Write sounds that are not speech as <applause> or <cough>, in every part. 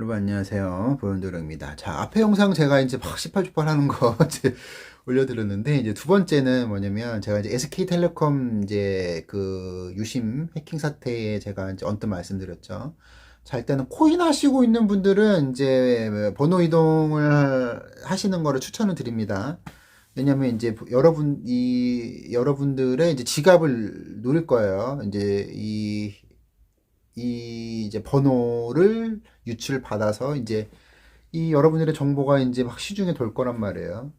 여러분 안녕하세요. 보현도령입니다. 자 앞에 영상 제가 이제 막 18주팔 하는 거 <laughs> 올려드렸는데 이제 두 번째는 뭐냐면 제가 이제 SK텔레콤 이제 그 유심 해킹 사태에 제가 이제 언뜻 말씀드렸죠. 자 일단은 코인 하시고 있는 분들은 이제 번호 이동을 하시는 거를 추천을 드립니다. 왜냐면 이제 여러분 이 여러분들의 이제 지갑을 누릴 거예요. 이제 이 이 이제 번호를 유출 받아서 이제 이 여러분들의 정보가 이제 막 시중에 돌 거란 말이에요.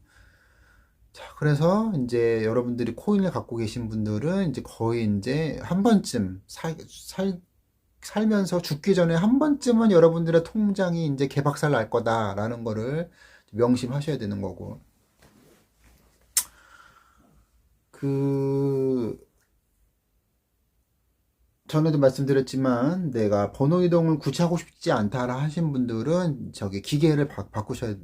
자, 그래서 이제 여러분들이 코인을 갖고 계신 분들은 이제 거의 이제 한 번쯤 살, 살, 살면서 죽기 전에 한 번쯤은 여러분들의 통장이 이제 개박살 날 거다라는 거를 명심하셔야 되는 거고. 그, 전에도 말씀드렸지만 내가 번호 이동을 굳이 하고 싶지 않다라 하신 분들은 저기 기계를 바, 바꾸셔야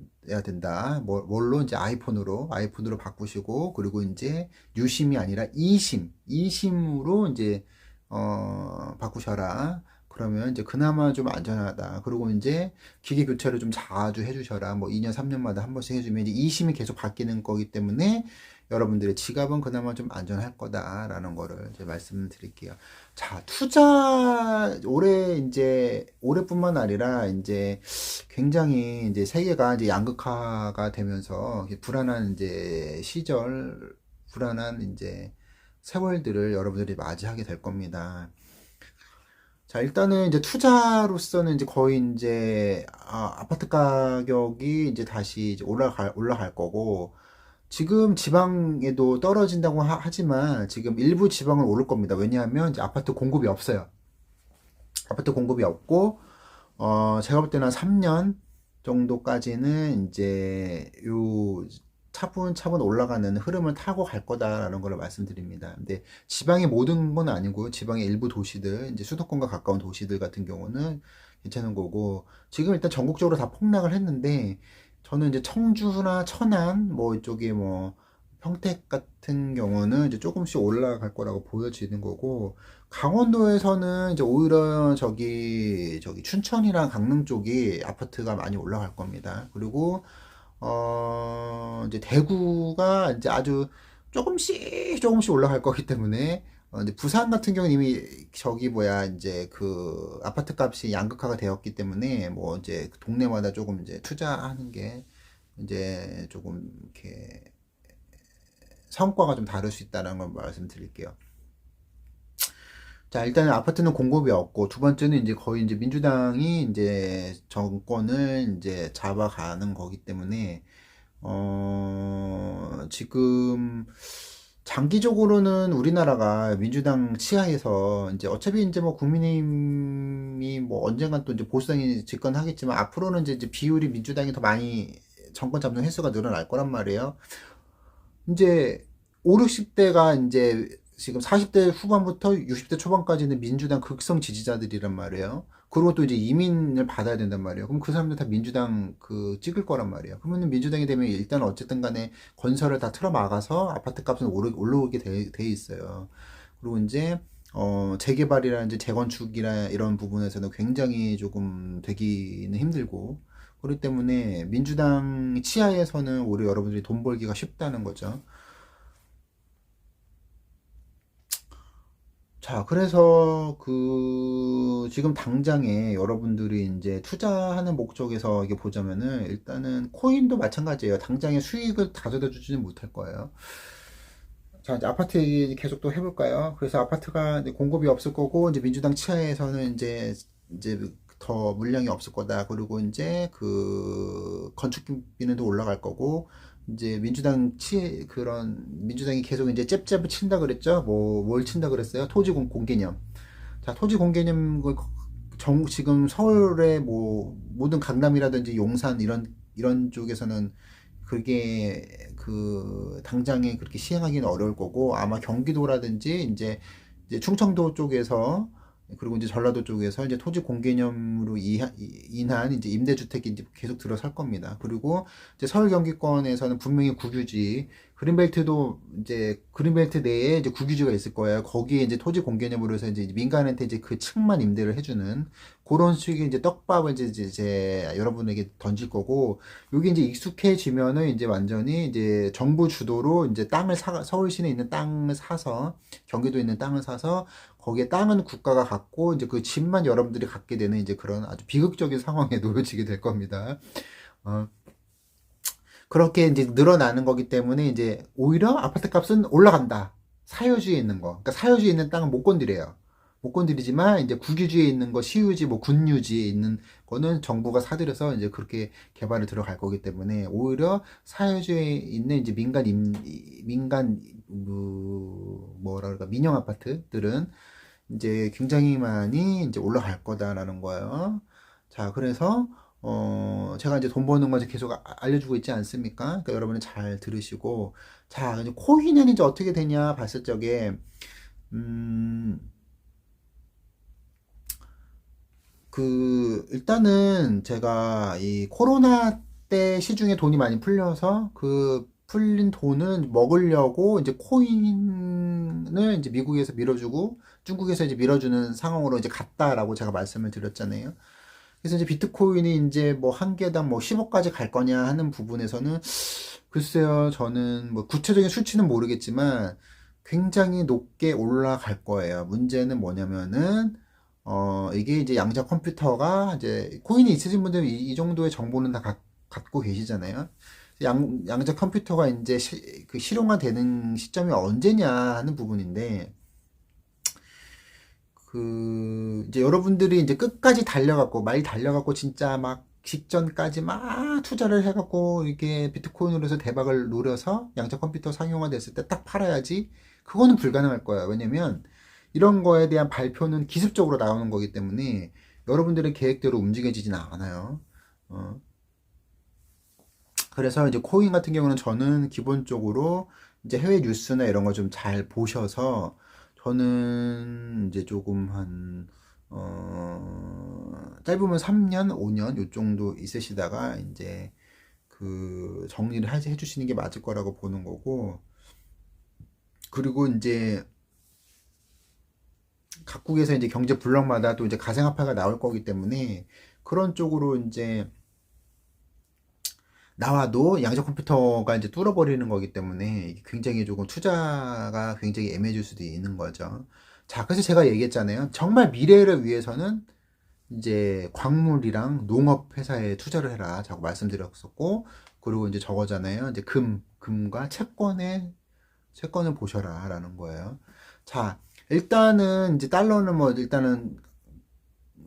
된다. 뭐, 뭘로 이제 아이폰으로 아이폰으로 바꾸시고 그리고 이제 유심이 아니라 이심 이심으로 이제 어 바꾸셔라. 그러면 이제 그나마 좀 안전하다. 그리고 이제 기계 교체를 좀 자주 해주셔라. 뭐 2년, 3년마다 한 번씩 해주면 이제 이심이 계속 바뀌는 거기 때문에 여러분들의 지갑은 그나마 좀 안전할 거다라는 거를 이제 말씀드릴게요. 자, 투자 올해 이제 올해뿐만 아니라 이제 굉장히 이제 세계가 이제 양극화가 되면서 불안한 이제 시절, 불안한 이제 세월들을 여러분들이 맞이하게 될 겁니다. 자, 일단은 이제 투자로서는 이제 거의 이제 아, 파트 가격이 이제 다시 이제 올라갈 올라갈 거고 지금 지방에도 떨어진다고 하, 지만 지금 일부 지방은 오를 겁니다. 왜냐하면 이제 아파트 공급이 없어요. 아파트 공급이 없고 어 제가 볼 때는 한 3년 정도까지는 이제 요 차분차분 올라가는 흐름을 타고 갈 거다라는 걸 말씀드립니다. 근데 지방의 모든 건 아니고 지방의 일부 도시들, 이제 수도권과 가까운 도시들 같은 경우는 괜찮은 거고 지금 일단 전국적으로 다 폭락을 했는데 저는 이제 청주나 천안 뭐 이쪽에 뭐 평택 같은 경우는 이제 조금씩 올라갈 거라고 보여지는 거고 강원도에서는 이제 오히려 저기 저기 춘천이랑 강릉 쪽이 아파트가 많이 올라갈 겁니다. 그리고 어 이제 대구가 이제 아주 조금씩 조금씩 올라갈 거기 때문에 어, 근데 부산 같은 경우는 이미 저기 뭐야 이제 그 아파트 값이 양극화가 되었기 때문에 뭐 이제 그 동네마다 조금 이제 투자하는 게 이제 조금 이렇게 성과가 좀 다를 수 있다는 걸 말씀드릴게요. 자, 일단은 아파트는 공급이 없고, 두 번째는 이제 거의 이제 민주당이 이제 정권을 이제 잡아가는 거기 때문에, 어, 지금, 장기적으로는 우리나라가 민주당 치하에서 이제 어차피 이제 뭐 국민의힘이 뭐 언젠간 또 이제 보수당이 집권하겠지만 앞으로는 이제, 이제 비율이 민주당이 더 많이 정권 잡는 횟수가 늘어날 거란 말이에요. 이제 5, 60대가 이제 지금 40대 후반부터 60대 초반까지는 민주당 극성 지지자들이란 말이에요. 그리고 또 이제 이민을 받아야 된단 말이에요. 그럼 그 사람들 다 민주당 그 찍을 거란 말이에요. 그러면 민주당이 되면 일단 어쨌든 간에 건설을 다 틀어 막아서 아파트 값은 오르, 올라오게 돼, 돼 있어요. 그리고 이제 어, 재개발이라든지 재건축이나 이런 부분에서는 굉장히 조금 되기는 힘들고 그렇기 때문에 민주당 치하에서는 오히려 여러분들이 돈 벌기가 쉽다는 거죠. 자, 그래서 그 지금 당장에 여러분들이 이제 투자하는 목적에서 이게 보자면은 일단은 코인도 마찬가지예요. 당장에 수익을 가져다 주지는 못할 거예요. 자, 이제 아파트 계속 또 해볼까요? 그래서 아파트가 공급이 없을 거고 이제 민주당 치하에서는 이제 이제 더 물량이 없을 거다. 그리고 이제 그 건축비는 또 올라갈 거고 이제 민주당 치 그런 민주당이 계속 이제 잽잽을 친다 그랬죠. 뭐 뭘 친다 그랬어요? 토지 공, 공개념. 자, 토지 공개념 정 지금 서울의 뭐 모든 강남이라든지 용산 이런 이런 쪽에서는 그게 그 당장에 그렇게 시행하기는 어려울 거고 아마 경기도라든지 이제 이제 충청도 쪽에서 그리고 이제 전라도 쪽에서 이제 토지 공개념으로 인한 이제 임대주택이 이제 계속 들어설 겁니다. 그리고 이제 서울 경기권에서는 분명히 국유지, 그린벨트도 이제 그린벨트 내에 이제 국유지가 있을 거예요. 거기에 이제 토지 공개념으로 해서 이제 민간한테 이제 그 층만 임대를 해주는 그런 식의 이제 떡밥을 이제, 이제, 이제 여러분에게 던질 거고, 여기 이제 익숙해지면은 이제 완전히 이제 정부 주도로 이제 땅을 사, 서울시내 있는 땅을 사서, 경기도에 있는 땅을 사서, 거기에 땅은 국가가 갖고, 이제 그 집만 여러분들이 갖게 되는 이제 그런 아주 비극적인 상황에 <laughs> 놓여지게 될 겁니다. 어, 그렇게 이제 늘어나는 거기 때문에 이제 오히려 아파트 값은 올라간다. 사유지에 있는 거. 그러니까 사유지에 있는 땅은 못 건드려요. 못 건드리지만 이제 국유지에 있는 거, 시유지, 뭐 군유지에 있는 거는 정부가 사들여서 이제 그렇게 개발을 들어갈 거기 때문에 오히려 사유지에 있는 이제 민간 임, 민간 뭐 뭐라 그럴까 민영 아파트들은 이제 굉장히 많이 이제 올라갈 거다라는 거예요. 자, 그래서 어, 제가 이제 돈 버는 거 계속 아- 알려주고 있지 않습니까? 그러니까 여러분이 잘 들으시고, 자, 이제 코인은 이제 어떻게 되냐 봤을 적에, 음, 그, 일단은 제가 이 코로나 때 시중에 돈이 많이 풀려서 그 풀린 돈은 먹으려고 이제 코인을 이제 미국에서 밀어주고 중국에서 이제 밀어주는 상황으로 이제 갔다라고 제가 말씀을 드렸잖아요. 그래서 이제 비트코인이 이제 뭐 한 개당 뭐 10억까지 갈 거냐 하는 부분에서는 글쎄요, 저는 뭐 구체적인 수치는 모르겠지만 굉장히 높게 올라갈 거예요. 문제는 뭐냐면은 어 이게 이제 양자 컴퓨터가 이제 코인이 있으신 분들은 이, 이 정도의 정보는 다 갖, 갖고 계시잖아요. 양, 양자 컴퓨터가 이제 시, 그 실용화 되는 시점이 언제냐 하는 부분인데 그 이제 여러분들이 이제 끝까지 달려갖고 많이 달려갖고 진짜 막 직전까지 막 투자를 해갖고 이렇게 비트코인으로 해서 대박을 노려서 양자 컴퓨터 상용화 됐을 때 딱 팔아야지 그거는 불가능할 거예요. 왜냐면 이런 거에 대한 발표는 기습적으로 나오는 거기 때문에 여러분들의 계획대로 움직여지진 않아요. 어. 그래서 이제 코인 같은 경우는 저는 기본적으로 이제 해외 뉴스나 이런 거 좀 잘 보셔서 저는 이제 조금 한, 어, 짧으면 3년, 5년, 요 정도 있으시다가 이제 그 정리를 하- 해주시는 게 맞을 거라고 보는 거고, 그리고 이제 각국에서 이제 경제 블록마다 또 이제 가상화폐가 나올 거기 때문에 그런 쪽으로 이제 나와도 양자 컴퓨터가 이제 뚫어버리는 거기 때문에 굉장히 조금 투자가 굉장히 애매해질 수도 있는 거죠. 자, 그래서 제가 얘기했잖아요. 정말 미래를 위해서는 이제 광물이랑 농업 회사에 투자를 해라. 자고 말씀드렸었고, 그리고 이제 저거잖아요. 이제 금, 금과 채권에, 채권을 보셔라. 라는 거예요. 자, 일단은 이제 달러는 뭐 일단은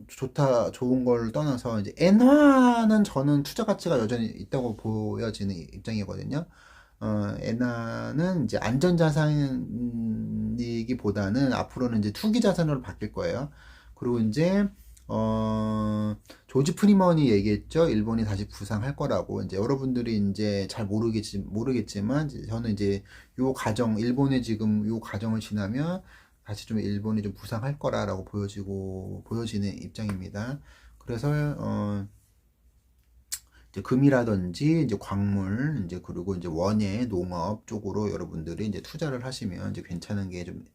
좋다, 좋은 걸 떠나서 이제 엔화는 저는 투자 가치가 여전히 있다고 보여지는 입장이거든요. 어, 엔화는 이제 안전 자산이기보다는 앞으로는 이제 투기 자산으로 바뀔 거예요. 그리고 이제 어, 조지 프리먼이 얘기했죠. 일본이 다시 부상할 거라고. 이제 여러분들이 이제 잘 모르겠지, 모르겠지만, 저는 이제 요 가정, 일본의 지금 요 가정을 지나면 다시 좀 일본이 좀 부상할 거라라고 보여지고, 보여지는 입장입니다. 그래서, 어, 이제 금이라든지 이제 광물, 이제 그리고 이제 원예, 농업 쪽으로 여러분들이 이제 투자를 하시면 이제 괜찮은 게 좀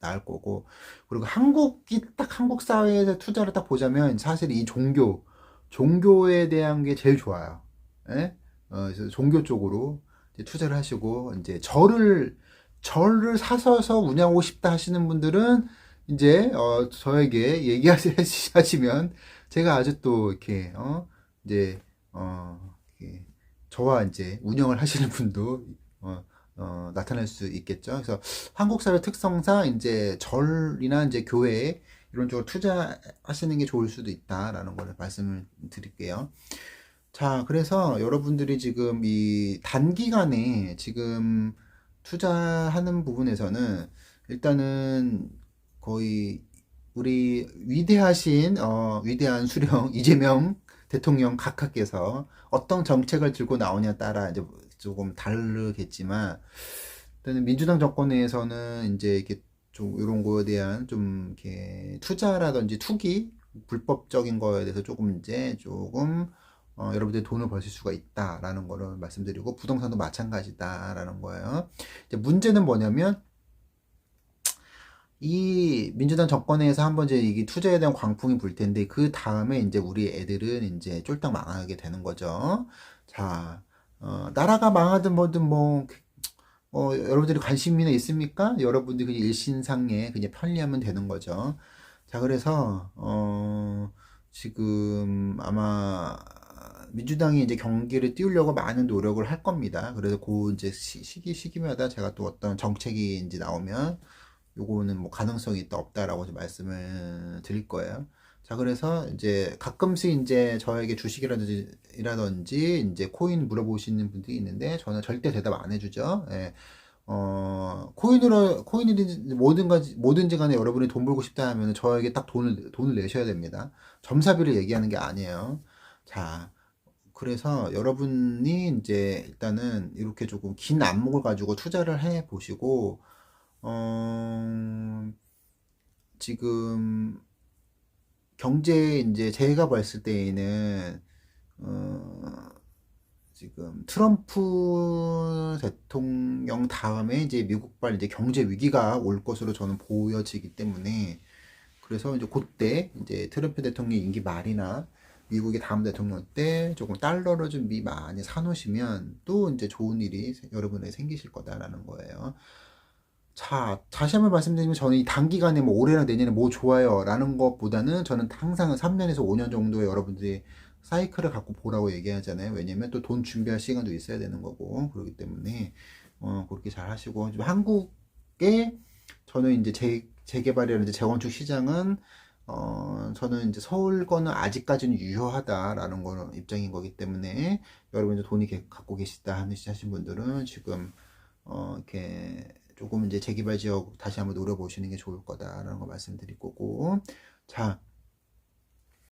나을 거고 그리고 한국이 딱 한국 사회에서 투자를 딱 보자면 사실 이 종교 종교에 대한 게 제일 좋아요. 예? 어, 그래서 종교 쪽으로 이제 투자를 하시고 이제 절을 절을 사서서 운영하고 싶다 하시는 분들은 이제 어, 저에게 얘기하시면 <laughs> 제가 아주 또 이렇게 어, 이제 어, 이렇게 저와 이제 운영을 하시는 분도 어, 어, 나타날 수 있겠죠. 그래서 한국 사회 특성상 이제 절이나 이제 교회에 이런 쪽으로 투자하시는 게 좋을 수도 있다라는 걸 말씀을 드릴게요. 자, 그래서 여러분들이 지금 이 단기간에 지금 투자하는 부분에서는 일단은 거의 우리 위대하신 어, 위대한 수령 <laughs> 이재명 대통령 각하께서 어떤 정책을 들고 나오냐에 따라 이제 조금 다르겠지만 일단은 민주당 정권 내에서는 이제 이렇게 좀 이런 거에 대한 좀 이렇게 투자라든지 투기 불법적인 거에 대해서 조금 이제 조금 어, 여러분들이 돈을 버실 수가 있다라는 거를 말씀드리고 부동산도 마찬가지다라는 거예요. 이제 문제는 뭐냐면 이 민주당 정권에서 한번 이제 이게 투자에 대한 광풍이 불 텐데 그 다음에 이제 우리 애들은 이제 쫄딱 망하게 되는 거죠. 자, 어, 나라가 망하든 뭐든 뭐, 어, 여러분들이 관심이나 있습니까? 여러분들이 그냥 일신상에 그냥 편리하면 되는 거죠. 자, 그래서, 어, 지금 아마 민주당이 이제 경기를 띄우려고 많은 노력을 할 겁니다. 그래서 그 이제 시, 시기, 시기마다 제가 또 어떤 정책이 이제 나오면 요거는 뭐 가능성이 있다 없다라고 말씀을 드릴 거예요. 자, 그래서 이제 가끔씩 이제 저에게 주식이라든지 이라든지 이제 코인 물어보시는 분들이 있는데 저는 절대 대답 안 해주죠. 예. 어, 코인으로, 코인이든지 뭐든 가 뭐든지 간에 여러분이 돈 벌고 싶다 하면 저에게 딱 돈을, 돈을 내셔야 됩니다. 점사비를 얘기하는 게 아니에요. 자, 그래서 여러분이 이제 일단은 이렇게 조금 긴 안목을 가지고 투자를 해 보시고, 어, 지금 경제 이제 제가 봤을 때에는 어, 지금 트럼프 대통령 다음에 이제 미국발 이제 경제 위기가 올 것으로 저는 보여지기 때문에 그래서 이제 그때 이제 트럼프 대통령 임기 말이나 미국의 다음 대통령 때 조금 달러를 좀미 많이 사놓으시면 또 이제 좋은 일이 여러분에게 생기실 거다라는 거예요. 자, 다시 한번 말씀드리면 저는 이 단기간에 뭐 올해나 내년에 뭐 좋아요 라는 것보다는 저는 항상 3년에서 5년 정도의 여러분들이 사이클을 갖고 보라고 얘기하잖아요. 왜냐면 또 돈 준비할 시간도 있어야 되는 거고 그렇기 때문에 어, 그렇게 잘 하시고 좀 한국에 저는 이제 재, 재개발이라든지 재건축 시장은 어, 저는 이제 서울 거는 아직까지는 유효하다라는 거는 입장인 거기 때문에 여러분들 돈이 게- 갖고 계시다 하신 분들은 지금 어, 이렇게 조금 이제 재개발 지역 다시 한번 노려보시는 게 좋을 거다라는 거 말씀드릴 거고. 자